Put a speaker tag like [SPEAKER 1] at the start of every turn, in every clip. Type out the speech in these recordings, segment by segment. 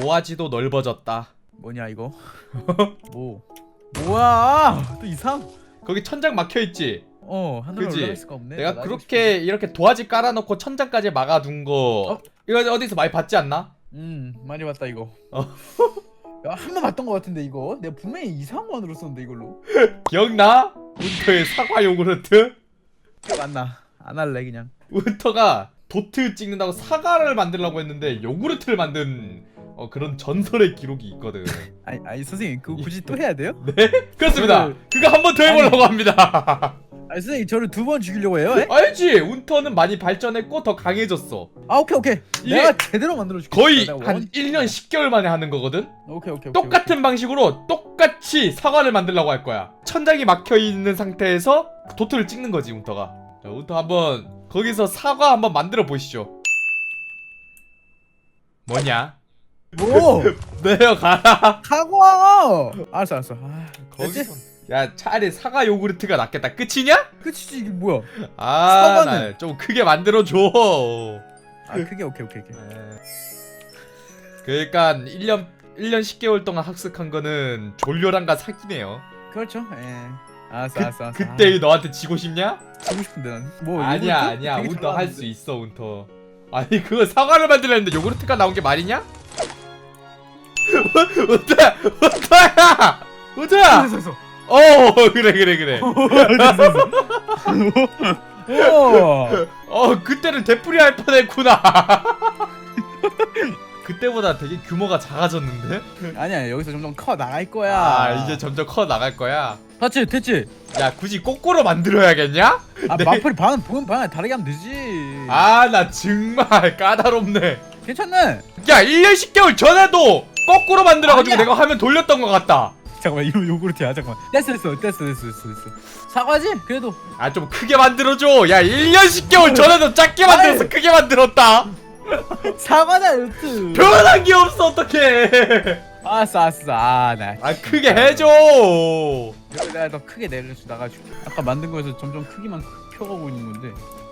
[SPEAKER 1] 도화지도 넓어졌다.
[SPEAKER 2] 뭐냐 이거? 뭐? 뭐야? 또 이상?
[SPEAKER 1] 거기 천장 막혀 있지.
[SPEAKER 2] 어 하늘
[SPEAKER 1] 그지?
[SPEAKER 2] 올라갈 수가 없네.
[SPEAKER 1] 내가
[SPEAKER 2] 나
[SPEAKER 1] 그렇게 이렇게 도화지 깔아놓고 천장까지 막아둔 거
[SPEAKER 2] 어?
[SPEAKER 1] 이거 어디서 많이 봤지 않나?
[SPEAKER 2] 음 많이 봤다 이거.
[SPEAKER 1] 어.
[SPEAKER 2] 야 한 번 봤던 것 같은데 이거. 내가 분명히 이상한 거 들었었는데 이걸로.
[SPEAKER 1] 기억나? 운터의 사과 요구르트?
[SPEAKER 2] 기억 안 나. 안 할래 그냥.
[SPEAKER 1] 운터가 도트 찍는다고 사과를 만들려고 했는데 요구르트를 만든 어, 그런 전설의 기록이 있거든.
[SPEAKER 2] 아니 아니 선생님 그거 굳이 또 해야 돼요?
[SPEAKER 1] 네? 그렇습니다. 그거 한 번 더 해보려고 합니다.
[SPEAKER 2] 아니 선생님 저를 두 번 죽이려고 해요? 에?
[SPEAKER 1] 알지? 운터는 많이 발전했고 더 강해졌어.
[SPEAKER 2] 아 오케이 오케이.
[SPEAKER 1] 이게
[SPEAKER 2] 내가 제대로 만들어 줄게.
[SPEAKER 1] 거의
[SPEAKER 2] 내가
[SPEAKER 1] 한
[SPEAKER 2] 원-
[SPEAKER 1] 1년 10개월 만에 하는 거거든?
[SPEAKER 2] 오케이 오케이. 오케이,
[SPEAKER 1] 똑같은 방식으로 똑같이 사과를 만들려고 할 거야. 천장이 막혀 있는 상태에서 도트를 찍는 거지, 운터가. 자, 운터 한번 거기서 사과 한번 만들어 보시죠. 뭐냐?
[SPEAKER 2] 뭐?
[SPEAKER 1] 내려가라.
[SPEAKER 2] 사과. 알았어 알았어. 아?
[SPEAKER 1] 거기서 야 차라리 사과 요구르트가 낫겠다. 끝이냐?
[SPEAKER 2] 끝이지 이게 뭐야?
[SPEAKER 1] 아,
[SPEAKER 2] 사과는-
[SPEAKER 1] 나 좀 크게 만들어 줘.
[SPEAKER 2] 아 크게 오케이 오케이 오케이.
[SPEAKER 1] 그러니까 1년 1년 10개월 동안 학습한 거는 졸려랑과 사기네요.
[SPEAKER 2] 그렇죠. 예. 알았어
[SPEAKER 1] 그,
[SPEAKER 2] 알았어 알았어.
[SPEAKER 1] 그때 너한테 지고 싶냐?
[SPEAKER 2] 지고 싶은데 난. 뭐
[SPEAKER 1] 아니야
[SPEAKER 2] 요구르트?
[SPEAKER 1] 아니야
[SPEAKER 2] 되게
[SPEAKER 1] 운터 할수
[SPEAKER 2] 잘하는데.
[SPEAKER 1] 있어 운터 아니 그거 사과를 만들려는데 요구르트가 나온 게 말이냐? 운터야 운터야 운터야
[SPEAKER 2] 됐어 됐어.
[SPEAKER 1] 어 그래 그래 그래
[SPEAKER 2] 오.
[SPEAKER 1] 어 그때는 되풀이 할 뻔했구나 그때보다 되게 규모가 작아졌는데?
[SPEAKER 2] 아니야 여기서 점점 커 나갈 거야.
[SPEAKER 1] 아 이제 점점 커 나갈 거야
[SPEAKER 2] 됐지 됐지.
[SPEAKER 1] 야 굳이 거꾸로 만들어야겠냐?
[SPEAKER 2] 아
[SPEAKER 1] 네.
[SPEAKER 2] 마플이 반은 보면 반을 다르게 하면 되지.
[SPEAKER 1] 아 나 정말 까다롭네
[SPEAKER 2] 괜찮네.
[SPEAKER 1] 야 1년 10개월 전에도 거꾸로 만들어가지고
[SPEAKER 2] 아니야.
[SPEAKER 1] 내가 화면 돌렸던 것 같다
[SPEAKER 2] 잠깐만 이거 요구르트야 잠깐만. 됐어 됐어 됐어 됐어 됐어 됐어. 사과지? 그래도
[SPEAKER 1] 아 좀 크게 만들어줘 야 1년 10개월 전에도 작게 만들어서. 크게 만들었다
[SPEAKER 2] 사과다 요트.
[SPEAKER 1] 변한 게 없어 어떡해
[SPEAKER 2] 알았어 알았어. 아나.
[SPEAKER 1] 아 크게 해줘
[SPEAKER 2] 내가 더 크게 내려서 나가줄게. 아까 만든 거에서 점점 크기만 펴가고 있는 건데.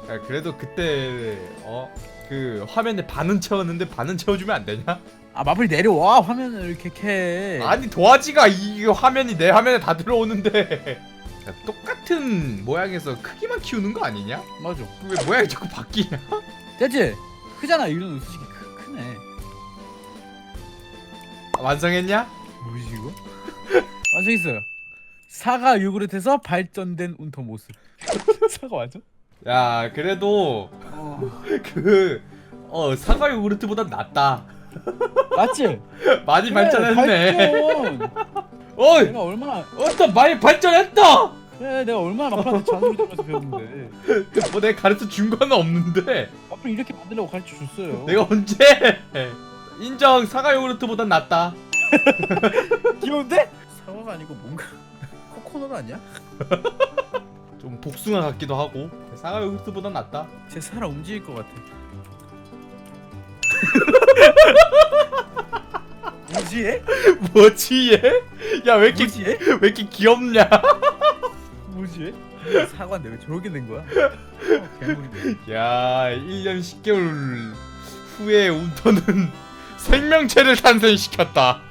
[SPEAKER 1] 야 그래도 그때 어 그 화면에 반은 채웠는데 반은 채워주면 안 되냐?
[SPEAKER 2] 아 마플이 내려와 화면을 이렇게 캐.
[SPEAKER 1] 아니 도화지가 이 화면이 내 화면에 다 들어오는데 야, 똑같은 모양에서 크기만 키우는 거 아니냐?
[SPEAKER 2] 맞아.
[SPEAKER 1] 왜 모양이 자꾸 바뀌냐?
[SPEAKER 2] 됐지? 크잖아 이런 솔직히 크, 크네.
[SPEAKER 1] 완성했냐?
[SPEAKER 2] 뭐지 이거? 완성했어요. 사과 요구르트에서 발전된 운터 모습. 사과 맞아?
[SPEAKER 1] 야 그래도
[SPEAKER 2] 어.
[SPEAKER 1] 그 어 사과 요구르트보다 낫다
[SPEAKER 2] 맞지?
[SPEAKER 1] 많이
[SPEAKER 2] 그래,
[SPEAKER 1] 발전했네
[SPEAKER 2] 발전.
[SPEAKER 1] 어이
[SPEAKER 2] 내가 얼마나
[SPEAKER 1] 어떤 많이 발전했다
[SPEAKER 2] 그래 내가 얼마나 마플한테 잔소리 들면서 배웠는데
[SPEAKER 1] 뭐 내가 가르쳐 준 건 없는데
[SPEAKER 2] 마플 이렇게 만들려고 가르쳐 줬어요.
[SPEAKER 1] 내가 언제 인정 사과 요구르트보단 낫다
[SPEAKER 2] 귀여운데? 사과가 아니고 뭔가 코코넛 아니야?
[SPEAKER 1] 좀 복숭아 같기도 하고 사과 요구르트보단 낫다
[SPEAKER 2] 제 사람 움직일 것 같아. 뭐지 얘?
[SPEAKER 1] 뭐지 얘? 야왜 이렇게
[SPEAKER 2] 뭐지 얘?
[SPEAKER 1] 왜 이렇게 귀엽냐
[SPEAKER 2] 뭐지 얘? 사과인데 왜 저렇게 된 거야? 어, 괴물이네.
[SPEAKER 1] 야 1년 10개월 후에 운터는 생명체를 탄생시켰다